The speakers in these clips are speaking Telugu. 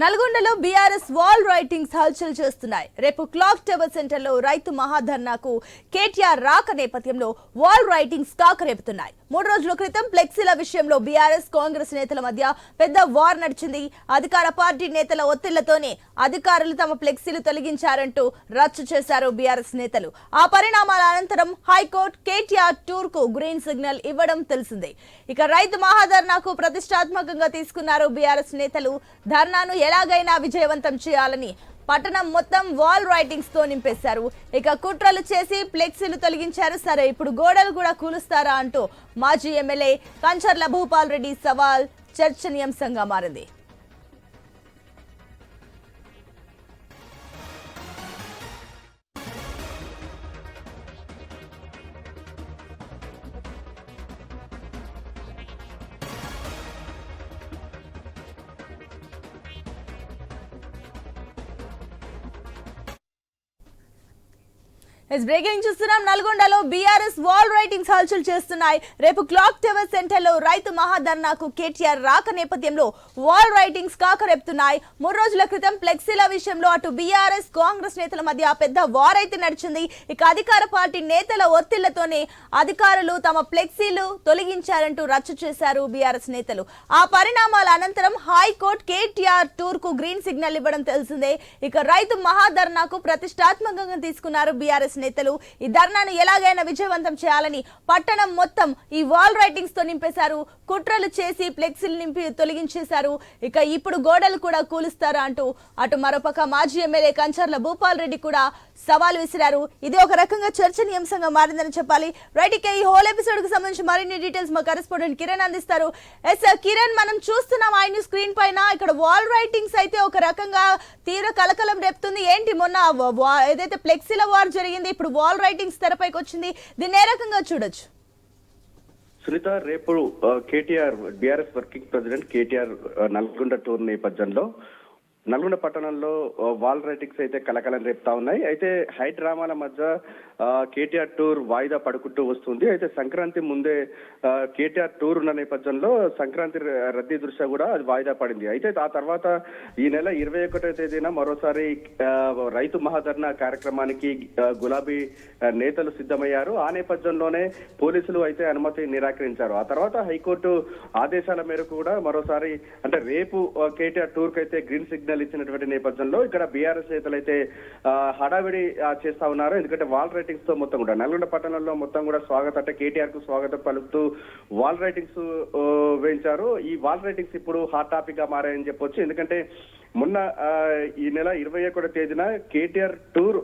నల్గొండలో బీఆర్ఎస్ వాల్ రైటింగ్స్ హల్చల్ చేస్తున్నాయి. రేపు క్లాక్ టేబుల్ సెంటర్లో రైతు మహాధర్నాకు కేటీఆర్ రాక నేపథ్యంలో వాల్ రైటింగ్స్ కాకరేపుతున్నాయి మూడు రోజుల క్రితం ఫ్లెక్సీల విషయంలో బీఆర్ఎస్ కాంగ్రెస్ నేతల మధ్య పెద్ద వార్ నడిచింది. అధికార పార్టీ నేతల ఒత్తిళ్ళతోనే అధికారులు తమ ఫ్లెక్సీలు తొలగించారంటూ రచ్చ చేశారు బీఆర్ఎస్ నేతలు. ఆ పరిణామాల అనంతరం హైకోర్టు కేటీఆర్ టూర్కు గ్రీన్ సిగ్నల్ ఇవ్వడం తెలిసిందే. ఇక రైతు మహాధర్నాకు ప్రతిష్టాత్మకంగా తీసుకున్నారు బీఆర్ఎస్ నేతలు. ధర్నాను ఎలాగైనా విజయవంతం చేయాలని పట్టణం మొత్తం వాల్ రైటింగ్స్తో నింపేశారు. ఇక కుట్రలు చేసి ఫ్లెక్సీలు తొలగించారు. సరే ఇప్పుడు గోడలు కూడా కూలుస్తారా అంటూ మాజీ ఎమ్మెల్యే కంచర్ల భూపాల్ రెడ్డి సవాల్ చర్చనీయాంశంగా మారింది. బ్రేకింగ్ చూస్తున్నాం నల్గొండలో బీఆర్ఎస్ వాల్ రైటింగ్స్ హల్చల్ చేస్తున్నాయి. రేపు క్లాక్ టవర్ సెంటర్లో రైతు మహాధర్నాకు కేటీఆర్ రాక నేపథ్యంలో వాల్ రైటింగ్స్ కాకరెప్తున్నాయి మూడు రోజుల క్రితం ఫ్లెక్సీల విషయంలో అటు బీఆర్ఎస్ కాంగ్రెస్ నేతల మధ్య పెద్ద వార్ అయితే నడిచింది. ఇక అధికార పార్టీ నేతల ఒత్తిళ్ళతోనే అధికారులు తమ ఫ్లెక్సీలు తొలగించారంటూ రచ్చ చేశారు బీఆర్ఎస్ నేతలు. ఆ పరిణామాల అనంతరం హైకోర్టు కేటీఆర్ టూర్కు గ్రీన్ సిగ్నల్ ఇవ్వడం తెలిసిందే. ఇక రైతు మహాధర్నాకు ప్రతిష్టాత్మకంగా తీసుకున్నారు బీఆర్ఎస్ నేతలు ఈ ధర్నాను ఎలాగైనా విజయవంతం చేయాలని పట్టణం మొత్తం ఈ వాల్ రైటింగ్స్తో నింపేశారు. కుట్రలు చేసి ఫ్లెక్సీలు నింపి తొలగించేశారు. ఇక ఇప్పుడు గోడలు కూడా కూలుస్తారు అంటూ అటు మరోపక్క మాజీ ఎమ్మెల్యే కంచర్ల భూపాల్ రెడ్డి కూడా సవాల్ విసిరారు. ఇది ఒక రకంగా చర్చనీయాంశంగా మారిందని చెప్పాలి. రైట్ ఇక ఈ హోల్ ఎపిసోడ్కు సంబంధించి మరిన్ని డీటెయిల్స్ మా కరెస్పాండెంట్ కిరణ్ అందిస్తారు. ఎస్ కిరణ్ మనం చూస్తున్నాం ఆయన స్క్రీన్ పైన. ఇక్కడ వాల్ రైటింగ్స్ అయితే ఒక రకంగా తీవ్ర కలకలం రేపుతుంది. ఏంటి మొన్న ఏదైతే ఫ్లెక్సీల వార్ జరిగింది ఇప్పుడు వాల్ రైటింగ్స్ తెరపైకి వచ్చింది. దీన్ని ఏ రకంగా చూడొచ్చు? సునీత రేపు KTR BRS working president KTR Nalgonda tour నేపథ్యంలో నల్గొండ పట్టణంలో వాల్ రైటింగ్స్ అయితే కలకలం రేపుతా ఉన్నాయి. అయితే హై డ్రామాల మధ్య కేటీఆర్ టూర్ వాయిదా పడుకుంటూ వస్తుంది. అయితే సంక్రాంతి ముందే కేటీఆర్ టూర్ ఉన్న నేపథ్యంలో సంక్రాంతి రద్దీ దృష్ట్యా కూడా అది వాయిదా పడింది. అయితే ఆ తర్వాత ఈ నెల ఇరవై ఒకటో తేదీన మరోసారి రైతు మహాధరణ కార్యక్రమానికి గులాబీ నేతలు సిద్ధమయ్యారు. ఆ నేపథ్యంలోనే పోలీసులు అయితే అనుమతి నిరాకరించారు. ఆ తర్వాత హైకోర్టు ఆదేశాల మేరకు కూడా మరోసారి అంటే రేపు కేటీఆర్ టూర్కి అయితే గ్రీన్ సిగ్నల్ ఇచ్చినటువంటి నేపథ్యంలో ఇక్కడ బీఆర్ఎస్ నేతలు అయితే హడావిడి చేస్తా ఉన్నారు. ఎందుకంటే వాల్ రైటింగ్స్తో మొత్తం కూడా నల్గొండ పట్టణంలో మొత్తం కూడా స్వాగతం అంటే కేటీఆర్కు స్వాగతం పలుకుతూ వాల్ రైటింగ్స్ వేయించారు. ఈ వాల్ రైటింగ్స్ ఇప్పుడు హాట్ టాపిక్గా మారాయని చెప్పొచ్చు. ఎందుకంటే మొన్న ఈ నెల ఇరవై ఒకటో తేదీన కేటీఆర్ టూర్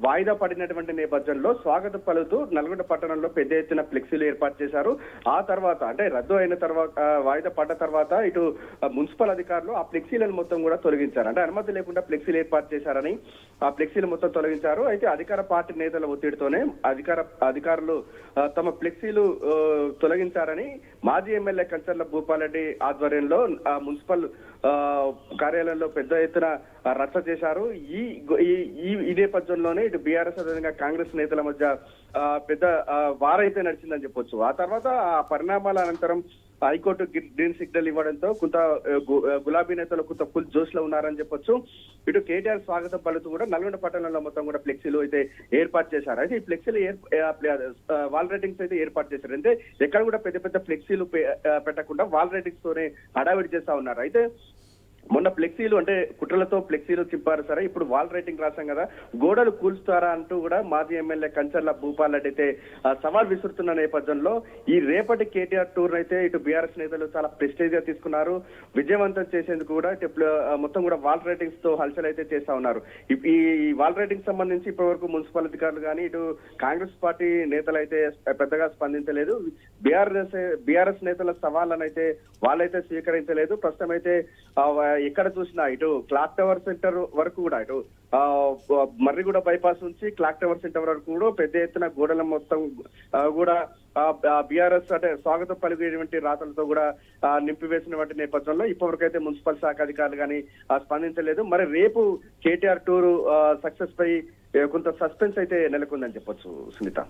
వాయిదా పడినటువంటి నేపథ్యంలో స్వాగతం పలుతూ నల్గొండ పట్టణంలో పెద్ద ఎత్తున ఫ్లెక్సీలు ఏర్పాటు చేశారు. ఆ తర్వాత అంటే రద్దు అయిన తర్వాత వాయిదా పడ్డ తర్వాత ఇటు మున్సిపల్ అధికారులు ఆ ఫ్లెక్సీలను మొత్తం కూడా తొలగించారు. అంటే అనుమతి లేకుండా ఫ్లెక్సీలు ఏర్పాటు చేశారని ఆ ఫ్లెక్సీలు మొత్తం తొలగించారు. అయితే అధికార పార్టీ నేతల ఒత్తిడితోనే అధికార అధికారులు తమ ఫ్లెక్సీలు తొలగించారని మాజీ ఎమ్మెల్యే కంచర్ల భూపాలరెడ్డి ఆధ్వర్యంలో ఆ, మున్సిపల్ కార్యాలయంలో పెద్ద ఎత్తున రచ్చ చేశారు. ఈ ఈ- ఈ నేపథ్యంలోనే ఇటు బీఆర్ఎస్ అదేవిధంగా కాంగ్రెస్ నేతల మధ్య పెద్ద వారైతే నడిచిందని చెప్పొచ్చు. ఆ తర్వాత ఆ పరిణామాల అనంతరం హైకోర్టు గ్రీన్ సిగ్నల్ ఇవ్వడంతో కొంత గులాబీ నేతలు కొంత ఫుల్ జోష్లో ఉన్నారని చెప్పొచ్చు. ఇటు కేటీఆర్ స్వాగతం పలుతూ కూడా నల్గొండ పట్టణంలో మొత్తం కూడా ఫ్లెక్సీలు అయితే ఏర్పాటు చేశారు. అయితే ఈ ఫ్లెక్సీలు ఏర్- ప్లే- వాల్ రైటింగ్స్ అయితే ఏర్పాటు చేశారు. అంటే ఎక్కడ కూడా పెద్ద పెద్ద ఫ్లెక్సీలు పె- పెట్టకుండా వాల్ రైటింగ్స్ తోనే హడావిడి చేస్తా ఉన్నారు. అయితే మొన్న ఫ్లెక్సీలు అంటే కుట్రలతో ఫ్లెక్సీలు చింపారు సరే. ఇప్పుడు వాల్ రైటింగ్ రాశాం కదా. గోడలు కూల్స్తారా అంటూ కూడా మాజీ ఎమ్మెల్యే కంచర్ల భూపాల్ రెడ్డి అయితే సవాల్ విసురుతున్న నేపథ్యంలో ఈ రేపటి కేటీఆర్ టూర్ అయితే ఇటు బీఆర్ఎస్ నేతలు చాలా ప్రెస్టేజ్గా తీసుకున్నారు. విజయవంతం చేసేందుకు కూడా ఇటు మొత్తం కూడా వాల్ రైటింగ్స్తో హల్చల్ అయితే చేస్తా ఉన్నారు. ఈ- వాల్ రైటింగ్ సంబంధించి ఇప్పటి వరకు మున్సిపల్ అధికారులు కానీ ఇటు కాంగ్రెస్ పార్టీ నేతలు అయితే పెద్దగా స్పందించలేదు. బీఆర్ఎస్ బీఆర్ఎస్ నేతల సవాళ్ళనైతే వాళ్ళైతే స్వీకరించలేదు. ప్రస్తుతం అయితే ఎక్కడ చూసినా ఇటు క్లాక్ టవర్ సెంటర్ వరకు కూడా ఇటు ఆ, మర్రిగూడ బైపాస్ నుంచి క్లాక్ టవర్ సెంటర్ వరకు కూడా పెద్ద ఎత్తున గోడల మొత్తం కూడా బీఆర్ఎస్ అంటే స్వాగతం పలికేటువంటి రాతలతో కూడా నింపివేసినటువంటి నేపథ్యంలో ఇప్పటివరకైతే మున్సిపల్ శాఖ అధికారులు కానీ స్పందించలేదు. మరి రేపు కేటీఆర్ టూర్ సక్సెస్ పై కొంత సస్పెన్స్ అయితే నెలకొందని చెప్పొచ్చు సునీత.